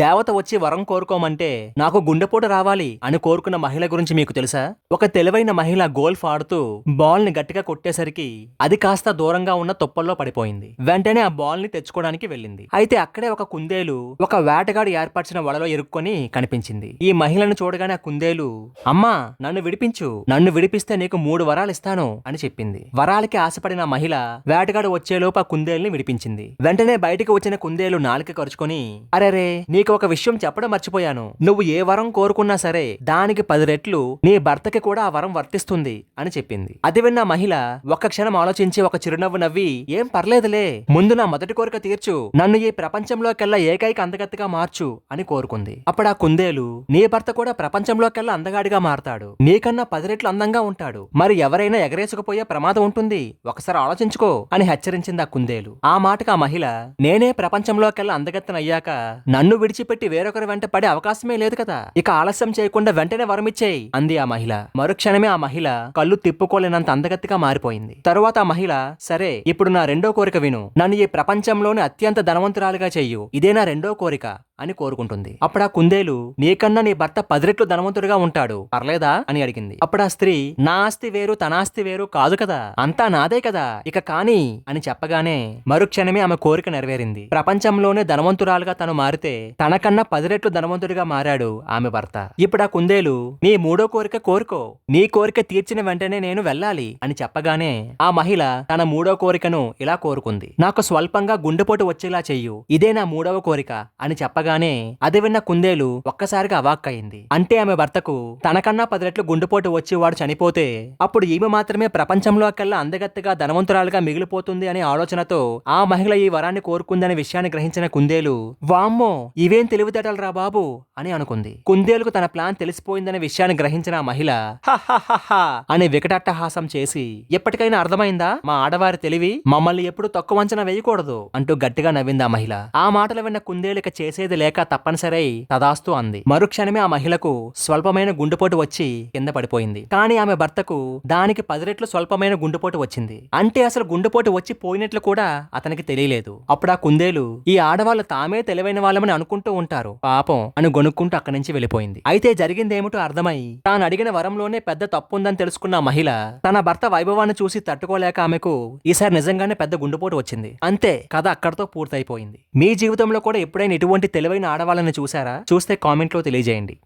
దేవత వచ్చి వరం కోరుకోమంటే నాకు గుండెపోటు రావాలి అని కోరుకున్న మహిళ గురించి మీకు తెలుసా? ఒక తెలివైన మహిళ గోల్ఫ్ ఆడుతూ బాల్ని గట్టిగా కొట్టేసరికి అది కాస్త దూరంగా ఉన్న తుప్పల్లో పడిపోయింది. వెంటనే ఆ బాల్ని తెచ్చుకోవడానికి వెళ్ళింది. అయితే అక్కడే ఒక కుందేలు ఒక వేటగాడు ఏర్పరిచిన వలలో ఎరుక్కొని కనిపించింది. ఈ మహిళను చూడగానే ఆ కుందేలు అమ్మా నన్ను విడిపించు. నన్ను విడిపిస్తే నీకు మూడు వరాలు ఇస్తాను అని చెప్పింది. వరాలకి ఆశపడిన మహిళ వేటగాడు వచ్చేలోపు ఆ కుందేలుని విడిపించింది. వెంటనే బయటికి వచ్చిన కుందేలు నాలుక కరుచుకొని అరెరే నీకు ఒక విషయం చెప్పడం మర్చిపోయాను. నువ్వు ఏ వరం కోరుకున్నా సరే దానికి పది రెట్లు నీ భర్తకి కూడా ఆ వరం వర్తిస్తుంది అని చెప్పింది. అది విన్న మహిళ ఒక్క క్షణం ఆలోచించి ఒక చిరునవ్వు నవ్వి ఏం పర్లేదులే ముందు నా మొదటి కోరిక తీర్చు నన్ను ఈ ప్రపంచంలోకెల్లా ఏకైక అందగత్తగా మార్చు అని కోరుకుంది. అప్పుడు ఆ కుందేలు నీ భర్త కూడా ప్రపంచంలోకెల్లా అందగాడిగా మారతాడు. నీకన్నా పది రెట్లు అందంగా ఉంటాడు. మరి ఎవరైనా ఎగరేసుకుపోయే ప్రమాదం ఉంటుంది. ఒకసారి ఆలోచించుకో అని హెచ్చరించింది ఆ కుందేలు. ఆ మాటకు ఆ మహిళ నేనే ప్రపంచంలోకెల్లా అందగత్తనయ్యాక నన్ను విడిచిపెట్టి వేరొకరి వెంట పడే అవకాశమే లేదు కదా. ఇక ఆలస్యం చేయకుండా వెంటనే వరమిచ్చేయి అంది ఆ మహిళ. మరుక్షణమే ఆ మహిళ కళ్ళు తిప్పుకోలేనంత అందగత్తిగా మారిపోయింది. తరువాత ఆ మహిళ సరే ఇప్పుడు నా రెండో కోరిక విను. నన్ను ఈ ప్రపంచంలోని అత్యంత ధనవంతురాలుగా చెయ్యు ఇదే నా రెండో కోరిక. అని కోరుకుంటుంది. అప్పుడు ఆ కుందేలు నీకన్నా నీ భర్త పది రెట్లు ధనవంతుడిగా ఉంటాడు పర్లేదా? అని అడిగింది. అప్పుడు ఆ స్త్రీ నా ఆస్తి వేరు తన ఆస్తి వేరు కాదు కదా అంతా నాదే కదా ఇక కాని అని చెప్పగానే మరుక్షణమే ఆమె కోరిక నెరవేరింది. ప్రపంచంలోనే ధనవంతురాలుగా తను మారితే తనకన్నా పది రెట్లు ధనవంతుడిగా మారాడు ఆమె భర్త. ఇప్పుడు ఆ కుందేలు నీ మూడో కోరిక కోరుకో నీ కోరిక తీర్చిన వెంటనే నేను వెళ్ళాలి అని చెప్పగానే ఆ మహిళ తన మూడో కోరికను ఇలా కోరుకుంది. నాకు స్వల్పంగా గుండెపోటు వచ్చేలా చెయ్యు ఇదే నా మూడవ కోరిక అని చెప్పగా రాగానే అది విన్న కుందేలు ఒక్కసారిగా అవాక్కయింది. అంటే ఆమె భర్తకు తనకన్నా పది రెట్లు గుండెపోటు వచ్చి వాడు చనిపోతే అప్పుడు ఈమె మాత్రమే ప్రపంచంలో కల్లా అందగత్తగా ధనవంతురాలుగా మిగిలిపోతుంది అనే ఆలోచనతో ఆ మహిళ ఈ వరాన్ని కోరుకుందనే విషయాన్ని గ్రహించిన కుందేలు వామ్మో ఇవేం తెలివితేటలరా బాబు అని అనుకుంది. కుందేలుకు తన ప్లాన్ తెలిసిపోయిందనే విషయాన్ని గ్రహించిన ఆ మహిళ "హహహహ" అని వికటట్టహాసం చేసి ఎప్పటికైనా అర్థమైందా? మా ఆడవారి తెలివి మమ్మల్ని ఎప్పుడు తక్కువ అంచనా వేయకూడదు అంటూ గట్టిగా నవ్వింది ఆ మహిళ. ఆ మాటలు విన్న కుందేలిక చేసేది లేక తప్పనిసరై తదాస్తు అంది. మరుక్షణమే ఆ మహిళకు స్వల్పమైన గుండెపోటు వచ్చి కింద పడిపోయింది. కానీ ఆమె భర్తకు దానికి పది రెట్లు స్వల్పమైన గుండెపోటు వచ్చింది. అంటే అసలు గుండెపోటు వచ్చి పోయినట్లు కూడా అతనికి తెలియలేదు. అప్పుడు ఆ కుందేలు ఈ ఆడవాళ్ళు తామే తెలివైన వాళ్ళమని అనుకుంటూ ఉంటారు. పాపం అని గొనుక్కుంటూ అక్కడి నుంచి వెళ్ళిపోయింది. అయితే జరిగిందేమిటో అర్థమై తాను అడిగిన వరంలోనే పెద్ద తప్పుందని తెలుసుకున్న మహిళ తన భర్త వైభవాన్ని చూసి తట్టుకోలేక ఆమెకు ఈసారి నిజంగానే పెద్ద గుండెపోటు వచ్చింది. అంతే కథ అక్కడతో పూర్తయిపోయింది. మీ జీవితంలో కూడా ఎప్పుడైనా ఇటువంటి తెలివైన ఆడవాళ్ళని చూసారా చూస్తే కామెంట్లో తెలియజేయండి.